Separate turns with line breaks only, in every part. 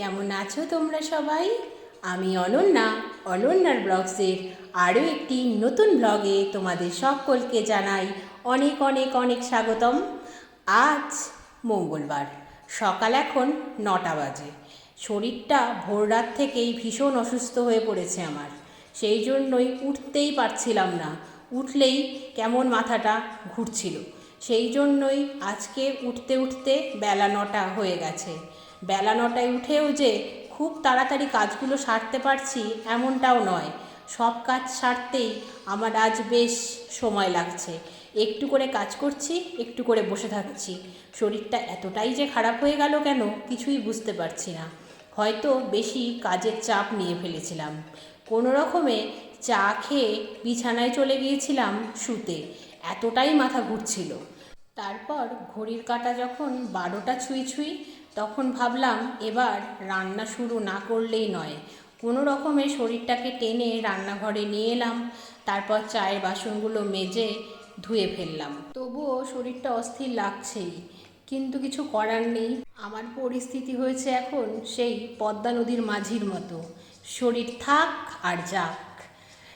কেমন আছো তোমরা সবাই? আমি অনন্যা। অনন্যার ব্লগসের আরও একটি নতুন ব্লগে তোমাদের সকলকে জানাই অনেক অনেক অনেক স্বাগতম। আজ মঙ্গলবার, সকাল এখন নটা বাজে। শরীরটা ভোর রাত থেকেই ভীষণ অসুস্থ হয়ে পড়েছে আমার। সেই জন্যই উঠতেই পারছিলাম না। উঠলেই কেমন মাথাটা ঘুরছিল। সেই জন্যই আজকে উঠতে উঠতে বেলা নটা হয়ে গেছে। বেলা নটায় উঠেও যে খুব তাড়াতাড়ি কাজগুলো সারতে পারছি এমনটাও নয়। সব কাজ সারতেই আমার আজ বেশ সময় লাগছে। একটু করে কাজ করছি, একটু করে বসে থাকছি। শরীরটা এতটাই যে খারাপ হয়ে গেল কেন কিছুই বুঝতে পারছি না। হয়তো বেশি কাজের চাপ নিয়ে ফেলেছিলাম। কোনো রকমে চা খেয়ে বিছানায় চলে গিয়েছিলাম শুতে। এতটাই মাথা ঘুরছিল। তারপর ঘড়ির কাঁটা যখন বারোটা ছুঁই ছুঁই, তখন ভাবলাম এবার রান্না শুরু না করলেই নয়। কোনো রকমে শরীরটাকে টেনে রান্নাঘরে নিয়ে এলাম, তারপর চায়ের বাসনগুলো মেজে ধুয়ে ফেললাম। তবুও শরীরটা অস্থির লাগছেই, কিন্তু কিছু করার নেই। আমার পরিস্থিতি হয়েছে এখন সেই পদ্মা নদীর মাঝির মতো। শরীর থাক আর যাক,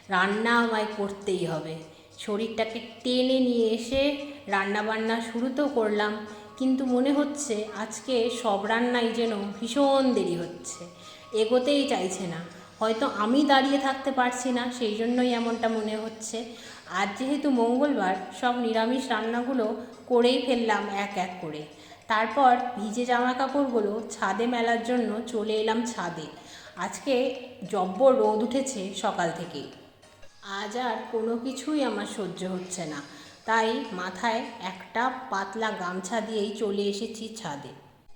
রান্না আমায় করতেই হবে। শরীরটাকে টেনে নিয়ে এসে রান্না বান্না শুরু তো করলাম। কিন্তু মনে হচ্ছে আজকে সব রান্নাই যেন ভীষণ দেরি হচ্ছে। এগোতেই চাইছে না। হয়তো আমি দাঁড়িয়ে থাকতে পারছি না, সেই জন্যই এমনটা মনে হচ্ছে। আজ যেহেতু মঙ্গলবার, সব নিরামিষ রান্নাগুলো করেই ফেললাম এক এক করে। তারপর ভিজে জামা কাপড়গুলো ছাদে মেলার জন্য চলে এলাম ছাদে। আজকে জব্বর রোদ উঠেছে সকাল থেকেই। আজ আর কোনো কিছুই আমার সহ্য হচ্ছে না। তাই মাথায় একটা পাতলা গামছা দিয়েই চলে এসেছি ছাদে।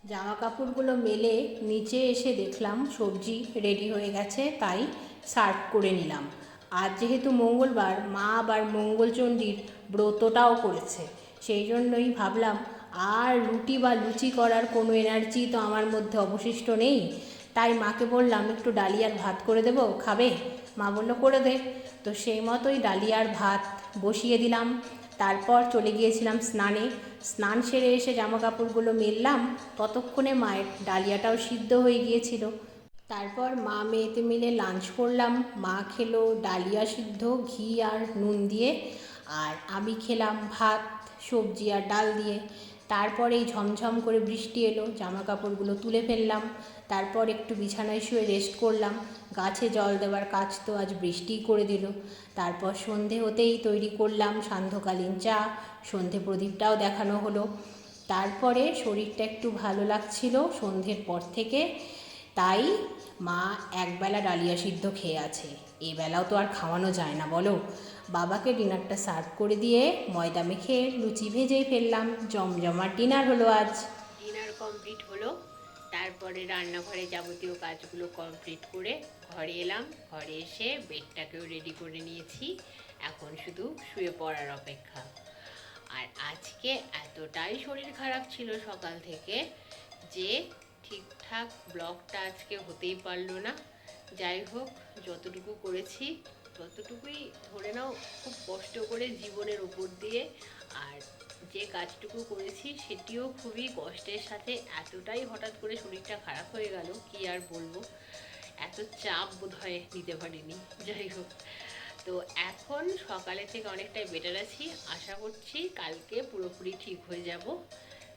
জামা কাপড়গুলো মেলে নিচে এসে দেখলাম সবজি রেডি হয়ে গেছে, তাই সার্ভ করে নিলাম। আজ যেহেতু মঙ্গলবার, মা আবার মঙ্গলচণ্ডীর ব্রতটাও করেছে। সেই জন্যই ভাবলাম, আর রুটি বা লুচি করার কোনো এনার্জি তো আমার মধ্যে অবশিষ্ট নেই। তাই মাকে বললাম, একটু ডালিয়ার ভাত করে দেবো, খাবে? মা বলল, করে দে। তো সেই মতোই ডালিয়ার ভাত বসিয়ে দিলাম। তারপর চলে গিয়েছিলাম স্নানে। স্নান সেরে এসে জামা কাপড়গুলো মেললাম। ততক্ষণে মায়ের ডালিয়াটাও সিদ্ধ হয়ে গিয়েছিল। তারপর মা মেয়েতে মিলে লাঞ্চ করলাম। মা খেলো ডালিয়া সিদ্ধ, ঘি আর নুন দিয়ে। আর আমি খেলাম ভাত, সবজি আর ডাল দিয়ে। তারপরেই ঝমঝম করে বৃষ্টি এলো জামা কাপড়গুলো তুলে ফেললাম, তারপর একটু বিছানায় শুয়ে রেস্ট করলাম। গাছে জল দেওয়ার কাজ তো আজ বৃষ্টিই করে দিল। তারপর সন্ধে হতেই তৈরি করলাম সান্ধ্যকালীন চা, সন্ধে প্রদীপটাও দেখানো হলো। তারপরে শরীরটা একটু ভালো লাগছিল সন্ধের পর থেকে তাই মা একবেলা ডালিয়া সিদ্ধ খেয়ে আছে। এবেলাও তো আর খাওয়ানো যায় না, বলো। বাবাকে ডিনারটা সার্ভ করে দিয়ে ময়দা মেখে লুচি ভেজেই ফেললাম। জমজমার ডিনার হলো আজ।
ডিনার কমপ্লিট হলো। তারপরে রান্নাঘরে যাবতীয় কাজগুলো কমপ্লিট করে ঘরে এলাম। ঘরে এসে বেডটাকেও রেডি করে নিয়েছি। এখন শুধু শুয়ে পড়ার অপেক্ষা। আর আজকে এতটাই শরীর খারাপ ছিল সকাল থেকে যে ঠিকঠাক ব্লগটা আজকে হতেই পারল না। যাই হোক, যতটুকু করেছি, ততটুকুই ধরে নাও খুব কষ্ট করে জীবনের উপর দিয়ে। আর যে কাজটুকু করেছি, সেটিও খুবই কষ্টের সাথে এতটাই হঠাৎ করে শরীরটা খারাপ হয়ে গেল, কি আর বলব? এত চাপ বোধ হয় নিতে পারিনি, যাই হোক। তো এখন সকালে থেকে অনেকটাই বেটার আছি। আশা করছি কালকে পুরোপুরি ঠিক হয়ে যাব।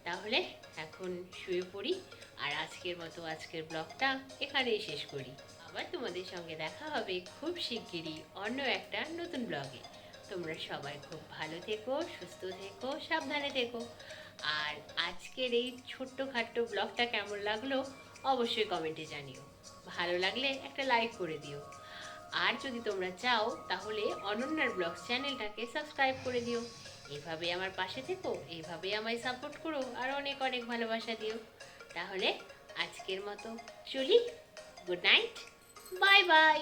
তাহলে এখন শুয়ে পড়ি। আর আজকের মতো আজকের ব্লগটা এখানেই শেষ করি। আবার তোমাদের সঙ্গে দেখা হবে খুব শিগগিরই অন্য একটা নতুন ব্লগে। তোমরা সবাই খুব ভালো থেকো, সুস্থ থেকো, সাবধানে থেকো। আর আজকের এই ছোট্ট খাট্ট ব্লগটা কেমন লাগল অবশ্যই কমেন্টে জানিও। ভালো লাগলে একটা লাইক করে দিও। আর যদি তোমরা চাও, তাহলে অনন্যার ব্লগ চ্যানেলটাকে সাবস্ক্রাইব করে দিও। এভাবে আমার পাশে থেকো এইভাবে আমায় সাপোর্ট করো আর অনেক অনেক ভালোবাসা দিও। তাহলে আজকের মতো চলি। Good night. Bye bye.